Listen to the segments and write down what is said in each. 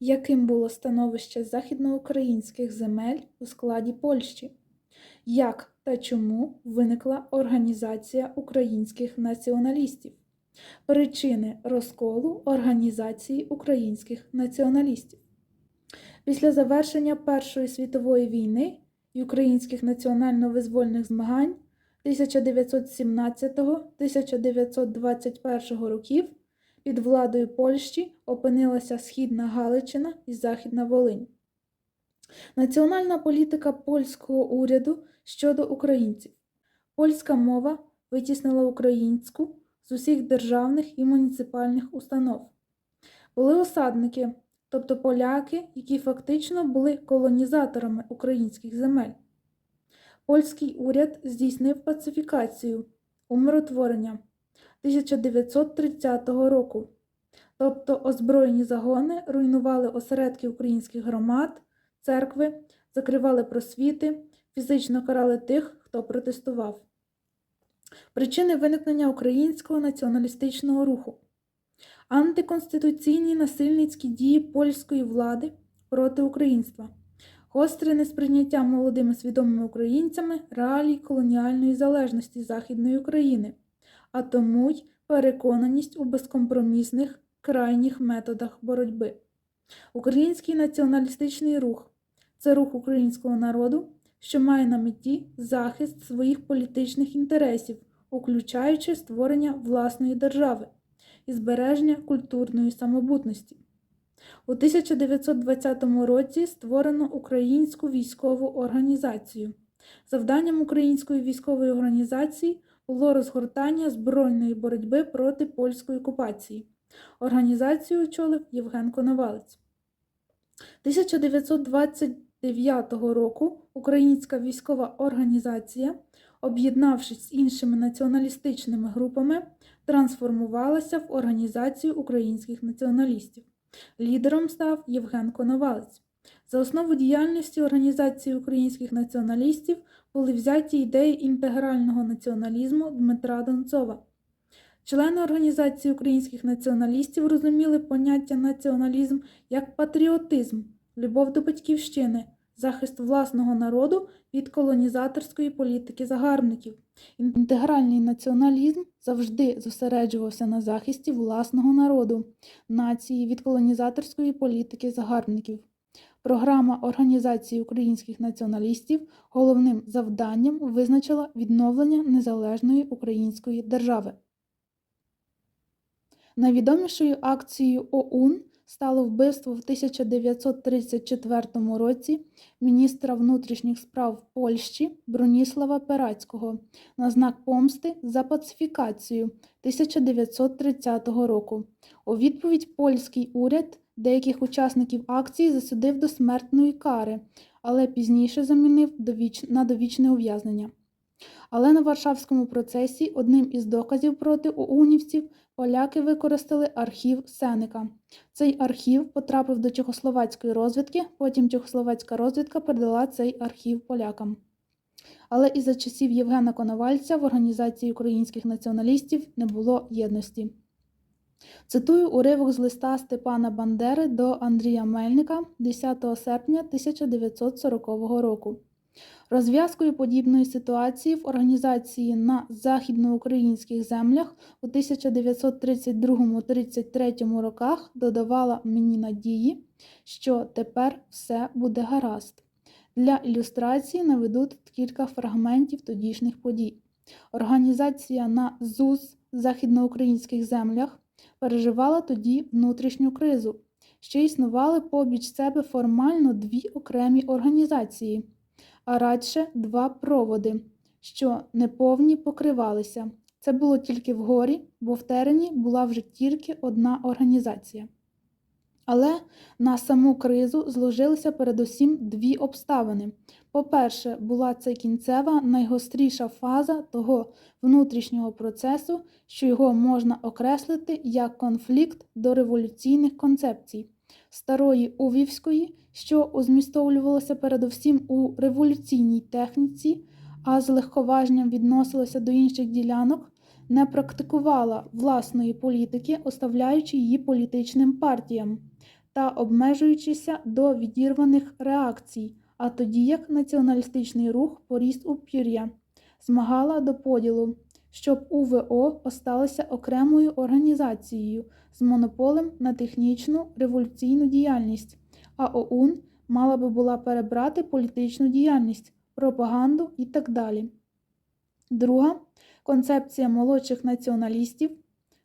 Яким було становище західноукраїнських земель у складі Польщі? Як та чому виникла Організація українських націоналістів? Причини розколу Організації українських націоналістів. Після завершення Першої світової війни і українських національно-визвольних змагань 1917-1921 років під владою Польщі опинилася Східна Галичина і Західна Волинь. Національна політика польського уряду щодо українців. Польська мова витіснила українську з усіх державних і муніципальних установ. Були осадники, тобто поляки, які фактично були колонізаторами українських земель. Польський уряд здійснив пацифікацію, умиротворення 1930 року, тобто озброєні загони руйнували осередки українських громад, церкви, закривали просвіти, фізично карали тих, хто протестував. Причини виникнення українського націоналістичного руху, антиконституційні насильницькі дії польської влади проти українства, гостре несприйняття молодими свідомими українцями реалій колоніальної залежності Західної України, а тому й переконаність у безкомпромісних крайніх методах боротьби. Український націоналістичний рух це рух українського народу, що має на меті захист своїх політичних інтересів, включаючи створення власної держави і збереження культурної самобутності. У 1920 році створено Українську військову організацію. Завданням Української військової організації було розгортання збройної боротьби проти польської окупації. Організацію очолив Євген Коновалець. 1929 року Українська військова організація, об'єднавшись з іншими націоналістичними групами, трансформувалася в Організацію українських націоналістів. Лідером став Євген Коновалець. За основу діяльності Організації українських націоналістів були взяті ідеї інтегрального націоналізму Дмитра Донцова. Члени Організації українських націоналістів розуміли поняття націоналізм як патріотизм, любов до батьківщини, захист власного народу від колонізаторської політики загарбників. Інтегральний націоналізм завжди зосереджувався на захисті власного народу, нації від колонізаторської політики загарбників. Програма Організації українських націоналістів головним завданням визначила відновлення незалежної української держави. Найвідомішою акцією ОУН стало вбивство в 1934 році міністра внутрішніх справ Польщі Броніслава Перацького на знак помсти за пацифікацію 1930 року. У відповідь польський уряд деяких учасників акції засудив до смертної кари, але пізніше замінив на довічне ув'язнення. Але на Варшавському процесі одним із доказів проти оунівців поляки використали архів Сенека. Цей архів потрапив до чехословацької розвідки, потім чехословацька розвідка передала цей архів полякам. Але і за часів Євгена Коновальця в Організації українських націоналістів не було єдності. Цитую уривок з листа Степана Бандери до Андрія Мельника 10 серпня 1940 року. Розв'язкою подібної ситуації в організації на західноукраїнських землях у 1932-33 роках додавала мені надії, що тепер все буде гаразд. Для ілюстрації наведуть кілька фрагментів тодішніх подій. Організація на ЗУЗ західноукраїнських землях переживала тоді внутрішню кризу. Ще існували побіч себе формально дві окремі організації а радше два проводи, що неповні покривалися. Це було тільки вгорі, бо в терені була вже тільки одна організація. Але на саму кризу зложилися передусім дві обставини. По-перше, була це кінцева найгостріша фаза того внутрішнього процесу, що його можна окреслити як конфлікт до революційних концепцій старої Увівської, що озмістовлювалося передусім у революційній техніці, а з легковажням відносилася до інших ділянок, не практикувала власної політики, оставляючи її політичним партіям, та обмежуючися до відірваних реакцій, а тоді як націоналістичний рух поріс у пір'я, змагала до поділу, щоб УВО осталося окремою організацією з монополем на технічну революційну діяльність, а ОУН мала би була перебрати політичну діяльність, пропаганду і так далі. Друга концепція молодших націоналістів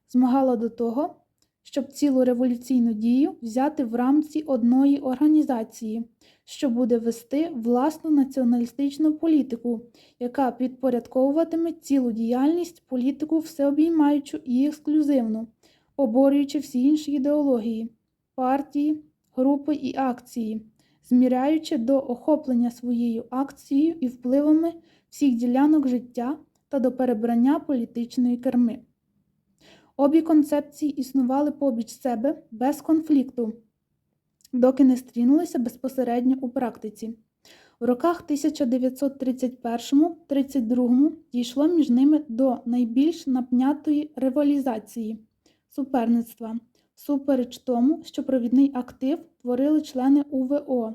змагала до того, щоб цілу революційну дію взяти в рамці одної організації, що буде вести власну націоналістичну політику, яка підпорядковуватиме цілу діяльність політику всеобіймаючу і ексклюзивну, оборюючи всі інші ідеології, партії, групи і акції, зміряючи до охоплення своєю акцією і впливами всіх ділянок життя та до перебрання політичної керми. Обі концепції існували побіч себе без конфлікту, доки не стрінулися безпосередньо у практиці. В роках 1931-32 дійшло між ними до найбільш напнятої ревалізації суперництва, супереч тому, що провідний актив творили члени УВО.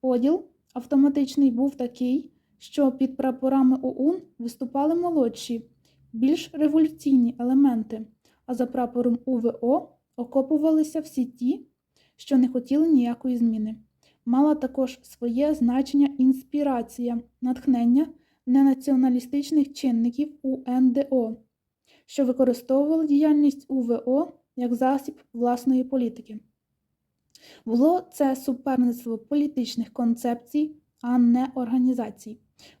Поділ автоматичний був такий, що під прапорами ОУН виступали молодші, більш революційні елементи, а за прапором УВО окопувалися всі ті, що не хотіли ніякої зміни. Мала також своє значення інспірація, натхнення ненаціоналістичних чинників УНДО, що використовували діяльність УВО як засіб власної політики. Було це суперництво політичних концепцій, а не організацій,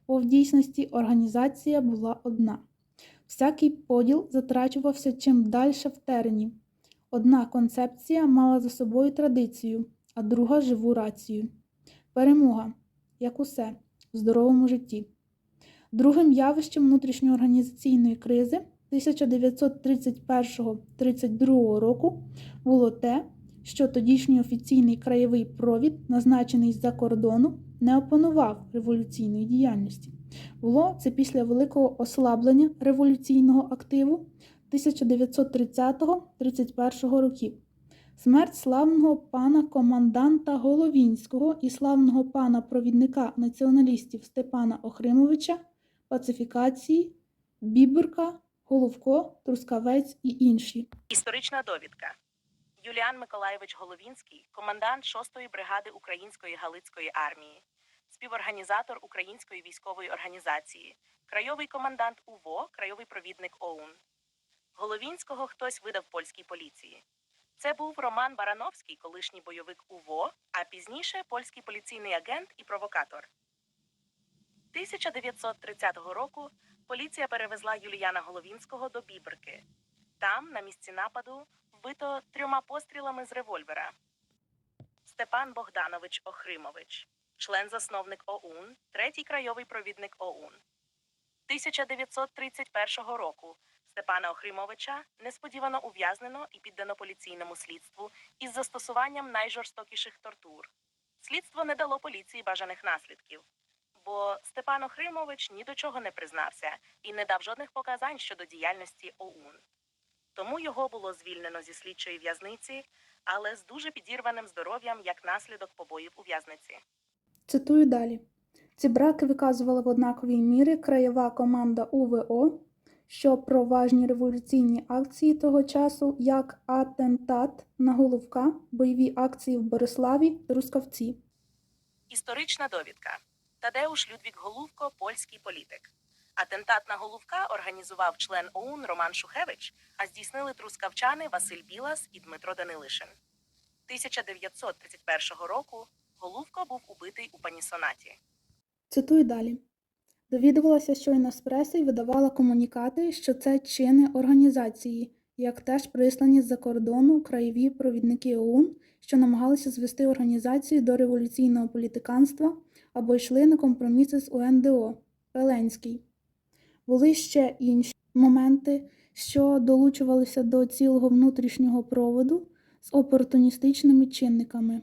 бо в дійсності організація була одна. Всякий поділ затрачувався чим далі в терені. Одна концепція мала за собою традицію, а друга живу рацію. Перемога, як усе, в здоровому житті. Другим явищем внутрішньоорганізаційної кризи 1931-32 року було те, що тодішній офіційний краєвий провід, назначений з-за кордону, не опанував революційної діяльності. Було це після великого ослаблення революційного активу 1930-31 років. Смерть славного пана команданта Головінського і славного пана провідника націоналістів Степана Охримовича, пацифікації, Біберка, Головко, Трускавець і інші. Історична довідка. Юліан Миколаєвич Головінський, командант 6-ї бригади Української Галицької армії, співорганізатор Української військової організації, крайовий комендант УВО, крайовий провідник ОУН. Головінського хтось видав польській поліції. Це був Роман Барановський, колишній бойовик УВО, а пізніше польський поліційний агент і провокатор. 1930 року поліція перевезла Юліяна Головінського до Біберки. Там, на місці нападу, вбито трьома пострілами з револьвера. Степан Богданович Охримович, член-засновник ОУН, третій крайовий провідник ОУН. 1931 року Степана Охримовича несподівано ув'язнено і піддано поліційному слідству із застосуванням найжорстокіших тортур. Слідство не дало поліції бажаних наслідків, бо Степан Охримович ні до чого не признався і не дав жодних показань щодо діяльності ОУН. Тому його було звільнено зі слідчої в'язниці, але з дуже підірваним здоров'ям як наслідок побоїв у в'язниці. Цитую далі. Ці браки виказувала в однаковій мірі краєва команда УВО, що про важні революційні акції того часу, як атентат на Головка, бойові акції в Бориславі, Трускавці. Історична довідка. Тадеуш Людвік Голубко, польський політик. Атентат на Голубка організував член ОУН Роман Шухевич, а здійснили трускавчани Василь Білас і Дмитро Данилишин. 1931 року Голубко був убитий у панісонаті. Цитую далі. Довідувалася щойно з преси і видавала комунікати, що це чини організації, як теж прислані з-за кордону краєві провідники ОУН, що намагалися звести організацію до революційного політиканства або йшли на компроміси з УНДО Пеленський. Були ще інші моменти, що долучувалися до цілого внутрішнього проводу з опортуністичними чинниками,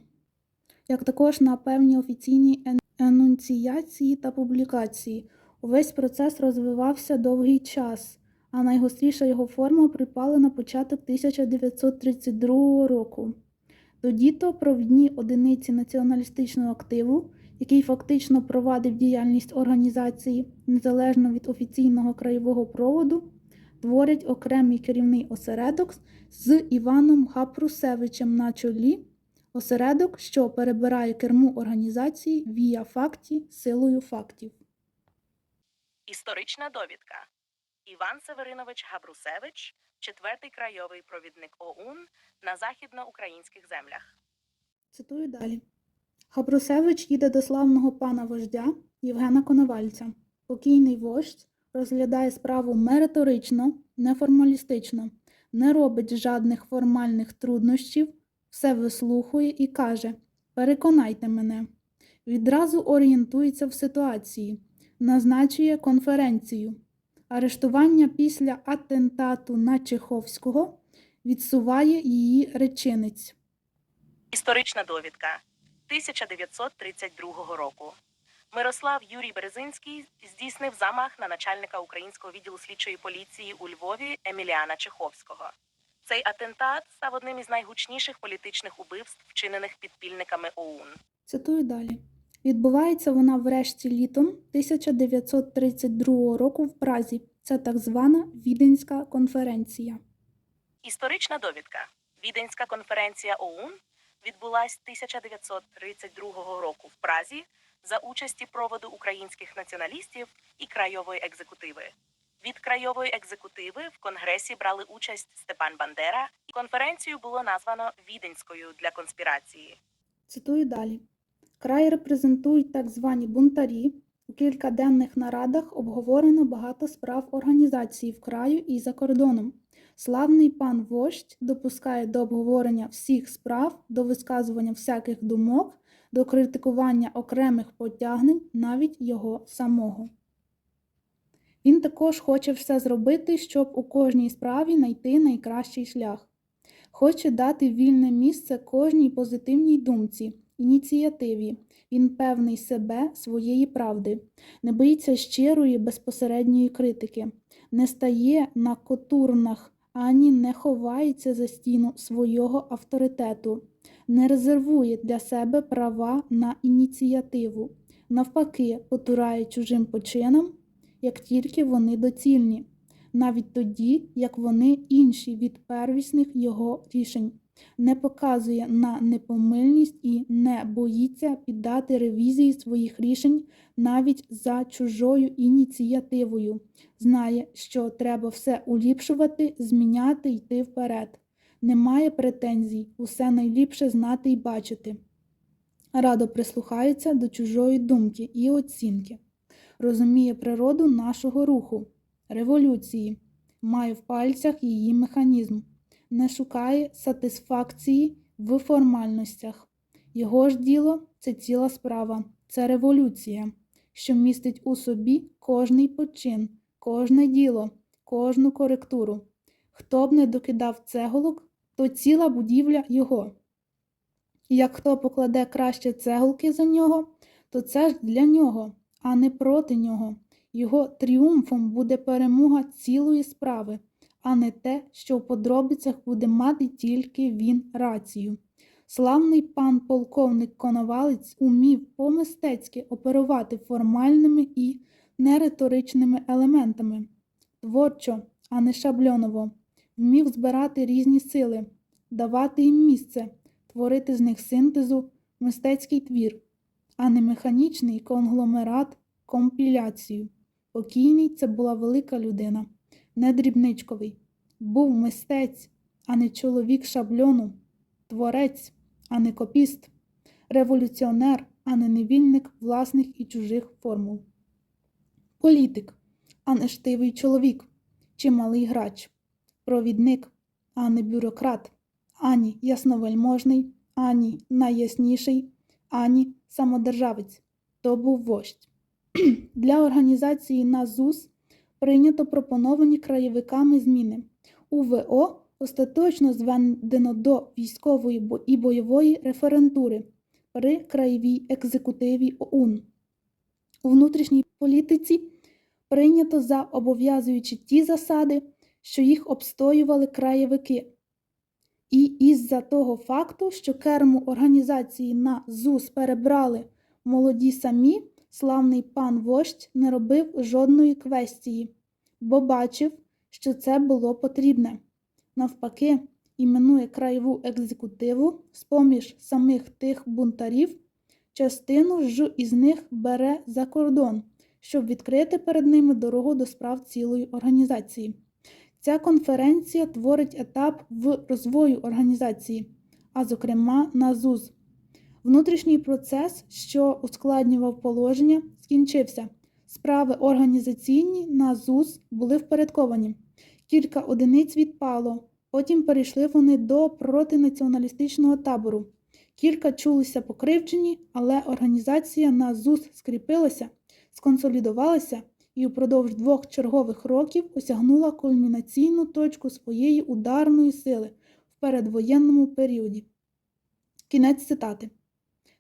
як також на певні офіційні ен- енунціації та публікації. Увесь процес розвивався довгий час, а найгостріша його форма припала на початок 1932 року. Тоді то провідні одиниці націоналістичного активу, який фактично провадив діяльність організації незалежно від офіційного краєвого проводу, творять окремий керівний осередок з Іваном Гапрусевичем на чолі, осередок, що перебирає керму організації вія факті силою фактів. Історична довідка. Іван Северинович Габрусевич, четвертий крайовий провідник ОУН на західноукраїнських землях. Цитую далі. Габрусевич їде до славного пана вождя Євгена Коновальця. Покійний вождь розглядає справу мериторично, неформалістично, не робить жадних формальних труднощів, все вислухує і каже: Переконайте мене. Відразу орієнтується в ситуації, назначує конференцію. Арештування після атентату на Чеховського відсуває її речинець. Історична довідка 1932 року. Мирослав Юрій Березинський здійснив замах на начальника українського відділу слідчої поліції у Львові Еміліана Чеховського. Цей атентат став одним із найгучніших політичних убивств, вчинених підпільниками ОУН. Цитую далі. Відбувається вона врешті літом 1932 року в Празі. Це так звана Віденська конференція. Історична довідка. Віденська конференція ОУН відбулась 1932 року в Празі за участі проводу українських націоналістів і крайової екзекутиви. Від крайової екзекутиви в конгресі брали участь Степан Бандера, і конференцію було названо Віденською для конспірації. Цитую далі. Край репрезентують так звані бунтарі. У кількаденних нарадах обговорено багато справ організації в краю і за кордоном. Славний пан вождь допускає до обговорення всіх справ, до висказування всяких думок, до критикування окремих потягнень, навіть його самого. Він також хоче все зробити, щоб у кожній справі знайти найкращий шлях. Хоче дати вільне місце кожній позитивній думці, ініціативі. Він певний себе, своєї правди, не боїться щирої безпосередньої критики, не стає на котурнах ані не ховається за стіну свого авторитету, не резервує для себе права на ініціативу, навпаки, потурає чужим починам, як тільки вони доцільні, навіть тоді, як вони інші від первісних його рішень не показує на непомильність і не боїться піддати ревізії своїх рішень навіть за чужою ініціативою. Знає, що треба все уліпшувати, зміняти, йти вперед. Немає претензій, усе найліпше знати і бачити. Радо прислухається до чужої думки і оцінки, розуміє природу нашого руху, революції, має в пальцях її механізм не шукає сатисфакції в формальностях. Його ж діло це ціла справа, це революція, що містить у собі кожний почин, кожне діло, кожну коректуру. Хто б не докидав цеголок, то ціла будівля його. Як хто покладе краще цеголки за нього, то це ж для нього, а не проти нього. Його тріумфом буде перемога цілої справи а не те, що в подробицях буде мати тільки він рацію. Славний пан полковник Коновалець умів по-мистецьки оперувати формальними і нериторичними елементами, творчо, а не шабльоново, вмів збирати різні сили, давати їм місце, творити з них синтезу, мистецький твір, а не механічний конгломерат, компіляцію. Покійний це була велика людина не дрібничковий, був мистець, а не чоловік шабльону, творець, а не копіст, революціонер, а не невільник власних і чужих формул. Політик, а не штивий чоловік чи малий грач, провідник, а не бюрократ, ані ясновельможний, ані найясніший, ані самодержавець. То був вождь. Для організації НАЗУС прийнято пропоновані краєвиками зміни. УВО остаточно зведено до військової і бойової референтури при краєвій екзекутиві ОУН. У внутрішній політиці прийнято за обов'язуючи ті засади, що їх обстоювали краєвики. І із-за того факту, що керму організації на ЗУС перебрали молоді самі, славний пан вождь не робив жодної квестії, бо бачив, що це було потрібне. Навпаки, іменує краєву екзекутиву з-поміж самих тих бунтарів, частину ж із них бере за кордон, щоб відкрити перед ними дорогу до справ цілої організації. Ця конференція творить етап в розвою організації, а зокрема на ЗУЗ. Внутрішній процес, що ускладнював положення, скінчився. Справи організаційні на ЗУЗ були впорядковані. Кілька одиниць відпало, потім перейшли вони до протинаціоналістичного табору. Кілька чулися покривджені, але організація на ЗУЗ скріпилася, сконсолідувалася і упродовж двох чергових років осягнула кульмінаційну точку своєї ударної сили в передвоєнному періоді. Кінець цитати.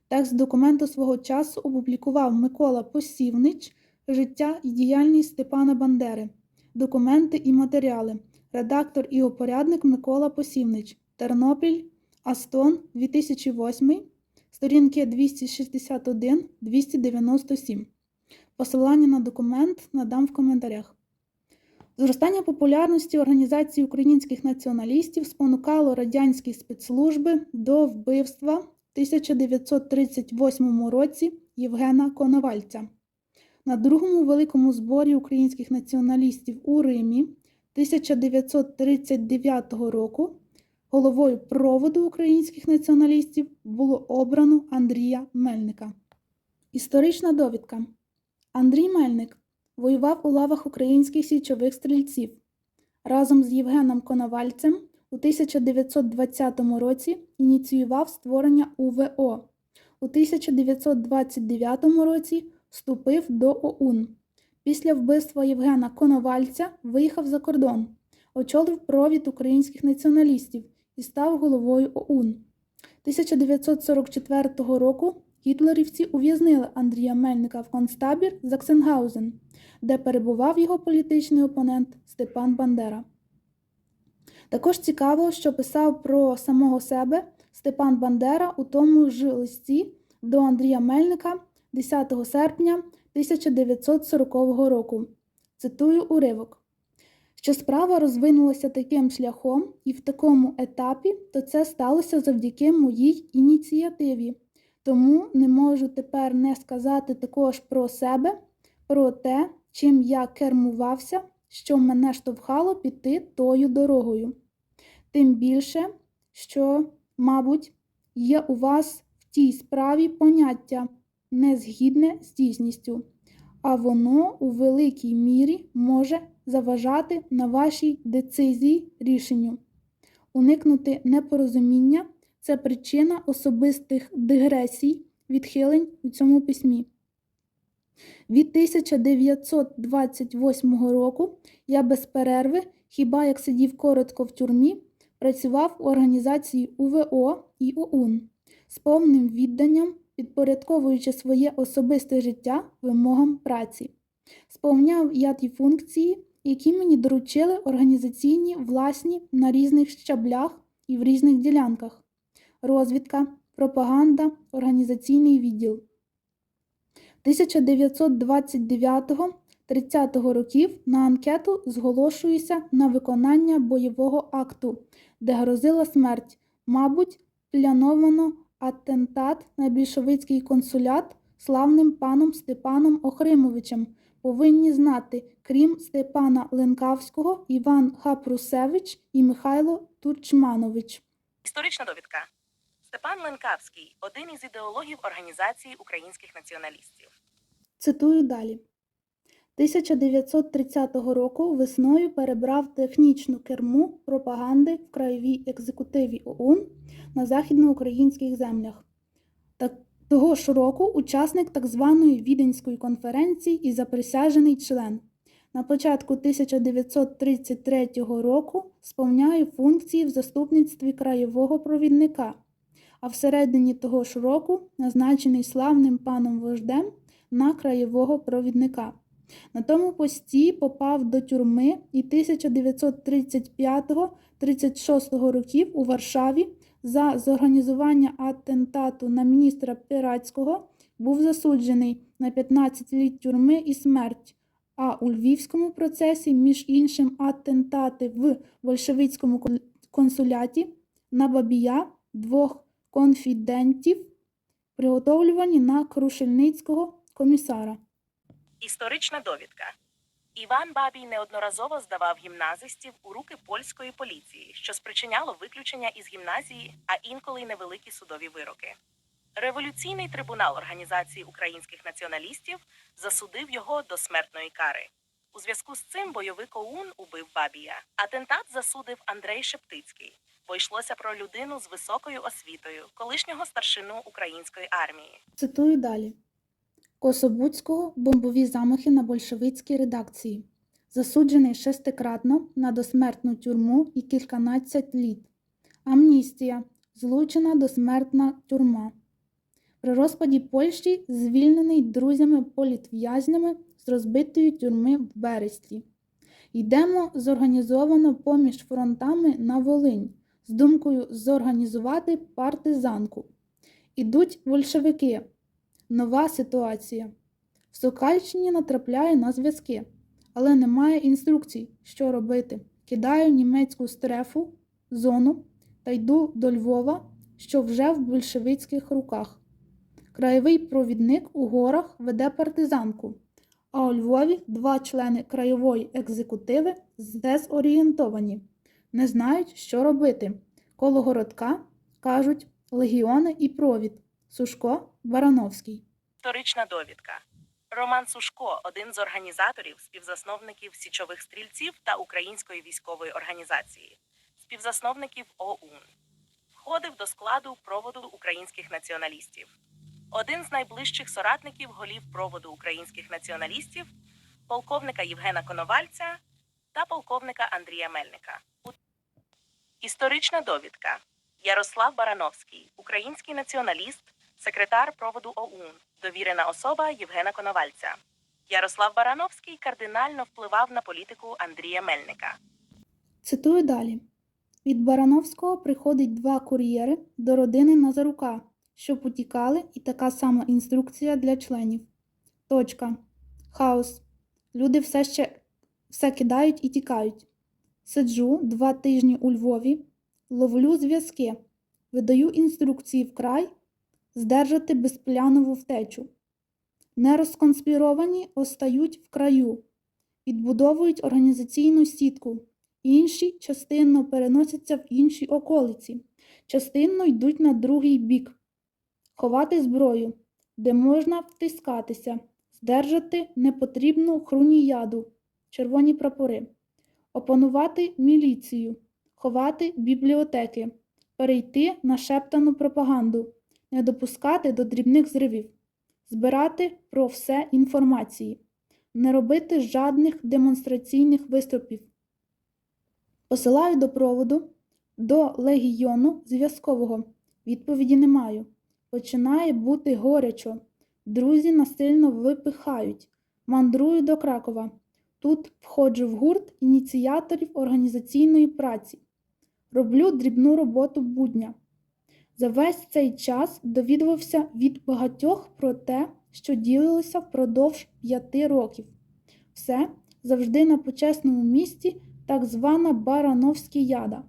Текст документу свого часу опублікував Микола Посівнич Життя і діяльність Степана Бандери. Документи і матеріали. Редактор і опорядник Микола Посівнич. Тернопіль. Астон 2008. Сторінки 261-297. Посилання на документ надам в коментарях. Зростання популярності Організації українських націоналістів спонукало радянські спецслужби до вбивства в 1938 році Євгена Коновальця. На другому великому зборі українських націоналістів у Римі 1939 року головою проводу українських націоналістів було обрано Андрія Мельника. Історична довідка. Андрій Мельник воював у лавах українських січових стрільців. Разом з Євгеном Коновальцем у 1920 році ініціював створення УВО. У 1929 році вступив до ОУН. Після вбивства Євгена Коновальця виїхав за кордон, очолив провід українських націоналістів і став головою ОУН. 1944 року гітлерівці ув'язнили Андрія Мельника в концтабір Заксенгаузен, де перебував його політичний опонент Степан Бандера. Також цікаво, що писав про самого себе Степан Бандера у тому ж листі до Андрія Мельника 10 серпня 1940 року. Цитую уривок. Що справа розвинулася таким шляхом і в такому етапі, то це сталося завдяки моїй ініціативі. Тому не можу тепер не сказати також про себе, про те, чим я кермувався, що мене штовхало піти тою дорогою. Тим більше, що, мабуть, є у вас в тій справі поняття незгідне з дійсністю, а воно у великій мірі може заважати на вашій децизії рішенню. Уникнути непорозуміння це причина особистих дигресій, відхилень у цьому письмі. Від 1928 року я без перерви, хіба як сидів коротко в тюрмі, працював у організації УВО і ОУН з повним відданням, підпорядковуючи своє особисте життя вимогам праці. Сповняв я ті функції, які мені доручили організаційні власні на різних щаблях і в різних ділянках розвідка, пропаганда, організаційний відділ. 1929-30 років на анкету зголошуюся на виконання бойового акту, де грозила смерть, мабуть, пляновано атентат на більшовицький консулят славним паном Степаном Охримовичем. Повинні знати, крім Степана Ленкавського, Іван Хапрусевич і Михайло Турчманович. Історична довідка. Степан Ленкавський один із ідеологів Організації українських націоналістів. Цитую далі. 1930 року весною перебрав технічну керму пропаганди в краєвій екзекутиві ОУН на західноукраїнських землях. Та того ж року учасник так званої Віденської конференції і заприсяжений член. На початку 1933 року сповняє функції в заступництві краєвого провідника, а всередині того ж року назначений славним паном вождем на краєвого провідника. На тому пості попав до тюрми і 1935-36 років у Варшаві за зорганізування атентату на міністра Пиратського був засуджений на 15 літ тюрми і смерть. А у львівському процесі, між іншим, атентати в большевицькому консуляті на Бабія двох конфідентів, приготовлювані на Крушельницького комісара. Історична довідка. Іван Бабій неодноразово здавав гімназистів у руки польської поліції, що спричиняло виключення із гімназії, а інколи й невеликі судові вироки. Революційний трибунал Організації українських націоналістів засудив його до смертної кари. У зв'язку з цим бойовик ОУН убив Бабія. Атентат засудив Андрей Шептицький, бо йшлося про людину з високою освітою, колишнього старшину української армії. Цитую далі. Кособудського бомбові замахи на большевицькій редакції. Засуджений шестикратно на досмертну тюрму і кільканадцять літ. Амністія. Злучена досмертна тюрма. При розпаді Польщі звільнений друзями-політв'язнями з розбитої тюрми в Берестлі. Йдемо зорганізовано поміж фронтами на Волинь з думкою зорганізувати партизанку. Ідуть большевики. Нова ситуація. В Сокальщині натрапляю на зв'язки, але немає інструкцій, що робити. Кидаю німецьку стрефу, зону та йду до Львова, що вже в большевицьких руках. Краєвий провідник у горах веде партизанку, а у Львові два члени краєвої екзекутиви дезорієнтовані, не знають, що робити. Коло городка кажуть легіони і провід. Сушко Барановський. Історична довідка. Роман Сушко один з організаторів, співзасновників січових стрільців та Української військової організації, співзасновників ОУН. Входив до складу проводу українських націоналістів. Один з найближчих соратників голів проводу українських націоналістів, полковника Євгена Коновальця та полковника Андрія Мельника. Історична довідка. Ярослав Барановський, український націоналіст, секретар проводу ОУН, довірена особа Євгена Коновальця. Ярослав Барановський кардинально впливав на політику Андрія Мельника. Цитую далі. Від Барановського приходить два кур'єри до родини Назарука, щоб утікали, і така сама інструкція для членів. Точка. Хаос. Люди все ще все кидають і тікають. Сиджу два тижні у Львові, ловлю зв'язки, видаю інструкції вкрай, здержати безплянову втечу. Нерозконспіровані остають в краю, відбудовують організаційну сітку. Інші частинно переносяться в інші околиці, частинно йдуть на другий бік, ховати зброю, де можна втискатися, здержати непотрібну хруніяду, червоні прапори, опанувати міліцію, ховати бібліотеки, перейти на шептану пропаганду, не допускати до дрібних зривів, збирати про все інформації, не робити жадних демонстраційних виступів. Посилаю до проводу, до легіону зв'язкового. Відповіді не маю. Починає бути горячо. Друзі насильно випихають. Мандрую до Кракова. Тут входжу в гурт ініціаторів організаційної праці. Роблю дрібну роботу будня. За весь цей час довідувався від багатьох про те, що ділилося впродовж п'яти років. Все завжди на почесному місці так звана Барановськіяда.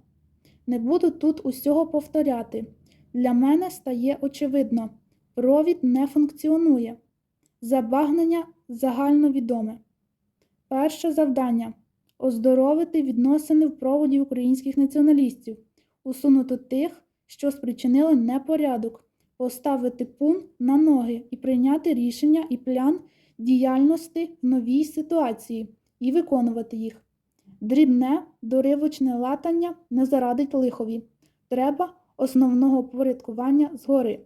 Не буду тут усього повторяти. Для мене стає очевидно, провід не функціонує. Забагнення загальновідоме. Перше завдання оздоровити відносини в проводі українських націоналістів, усунути тих, що спричинили непорядок, поставити пункт на ноги і прийняти рішення і план діяльності в новій ситуації і виконувати їх. Дрібне, доривочне латання не зарадить лихові. Треба основного порядкування згори.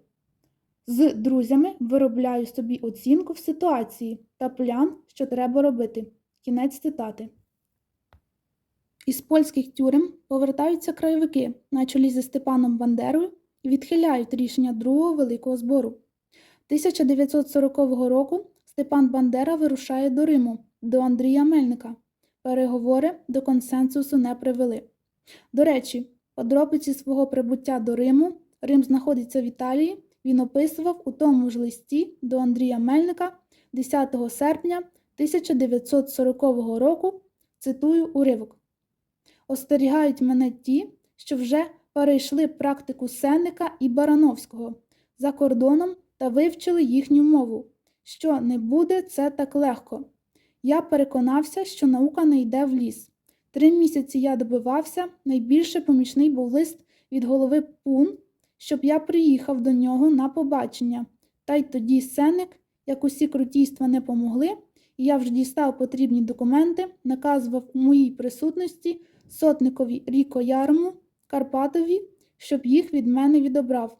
З друзями виробляю собі оцінку в ситуації та план, що треба робити. Кінець цитати. Із польських тюрем повертаються краєвики на чолі зі Степаном Бандерою і відхиляють рішення Другого Великого збору. 1940 року Степан Бандера вирушає до Риму, до Андрія Мельника. Переговори до консенсусу не привели. До речі, подробиці свого прибуття до Риму Рим знаходиться в Італії. Він описував у тому ж листі до Андрія Мельника 10 серпня 1940 року. Цитую уривок. Остерігають мене ті, що вже перейшли практику Сенника і Барановського за кордоном та вивчили їхню мову. Що не буде це так легко. Я переконався, що наука не йде в ліс. Три місяці я добивався, найбільше помічний був лист від голови Пун, щоб я приїхав до нього на побачення. Та й тоді Сенник, як усі крутійства не помогли, я вже дістав потрібні документи, наказував у моїй присутності сотникові Ріко Ярму, Карпатові, щоб їх від мене відобрав.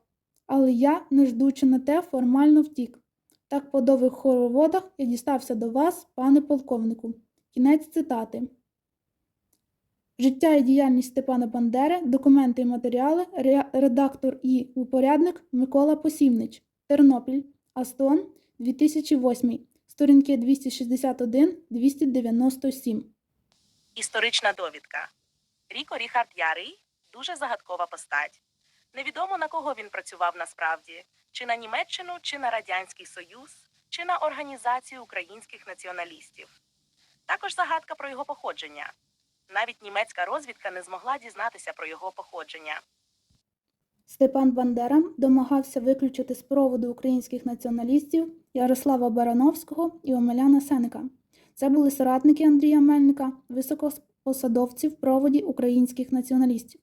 Але я, не ждучи на те, формально втік. Так по довгих хороводах я дістався до вас, пане полковнику. Кінець цитати. Життя і діяльність Степана Бандери, документи і матеріали, редактор і упорядник Микола Посівнич, Тернопіль, Астон, 2008, сторінки 261-297. Історична довідка. Ріко Ріхард Ярий дуже загадкова постать. Невідомо на кого він працював насправді: чи на Німеччину, чи на Радянський Союз, чи на Організацію українських націоналістів. Також загадка про його походження. Навіть німецька розвідка не змогла дізнатися про його походження. Степан Бандера домагався виключити з проводу українських націоналістів Ярослава Барановського і Омеляна Сеника. Це були соратники Андрія Мельника, високопосадовці в проводі українських націоналістів.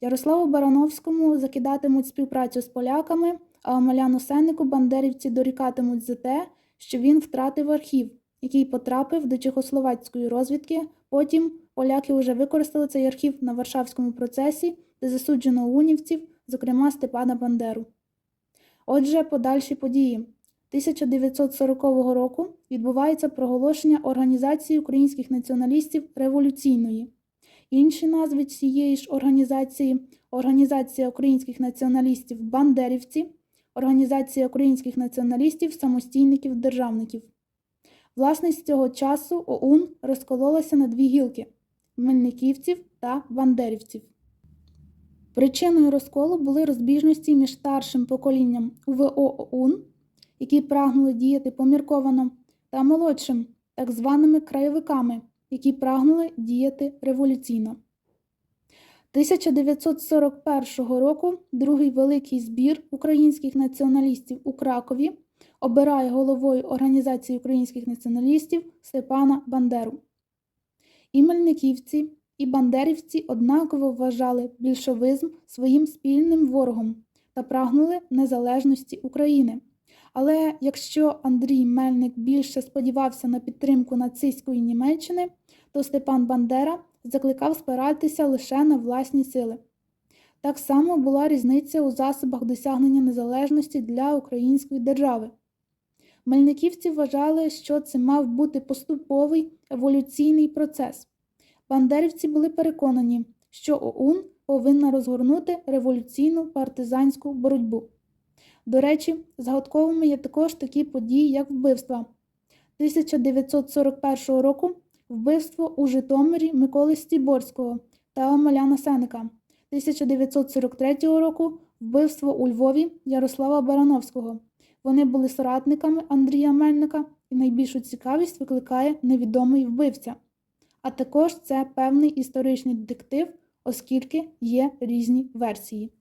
Ярославу Барановському закидатимуть співпрацю з поляками, а Омеляну Сеннику бандерівці дорікатимуть за те, що він втратив архів, який потрапив до чехословацької розвідки. Потім поляки вже використали цей архів на Варшавському процесі, де засуджено унівців, зокрема Степана Бандеру. Отже, подальші події. 1940 року відбувається проголошення Організації українських націоналістів революційної. Інші назви цієї ж організації Організація українських націоналістів Бандерівці, Організація українських націоналістів самостійників державників. Власне, з цього часу ОУН розкололася на дві гілки мельниківців та бандерівців. Причиною розколу були розбіжності між старшим поколінням УВО ОУН, які прагнули діяти помірковано, та молодшим, так званими краєвиками, які прагнули діяти революційно. 1941 року другий великий збір українських націоналістів у Кракові обирає головою Організації українських націоналістів Степана Бандеру. І мельниківці, і бандерівці однаково вважали більшовизм своїм спільним ворогом та прагнули незалежності України. Але якщо Андрій Мельник більше сподівався на підтримку нацистської Німеччини, то Степан Бандера закликав спиратися лише на власні сили. Так само була різниця у засобах досягнення незалежності для української держави. Мельниківці вважали, що це мав бути поступовий еволюційний процес. Бандерівці були переконані, що ОУН повинна розгорнути революційну партизанську боротьбу. До речі, загадковими є також такі події, як вбивства. 1941 року вбивство у Житомирі Миколи Стіборського та Омеляна Сеника. 1943 року вбивство у Львові Ярослава Барановського. Вони були соратниками Андрія Мельника і найбільшу цікавість викликає невідомий вбивця. А також це певний історичний детектив, оскільки є різні версії.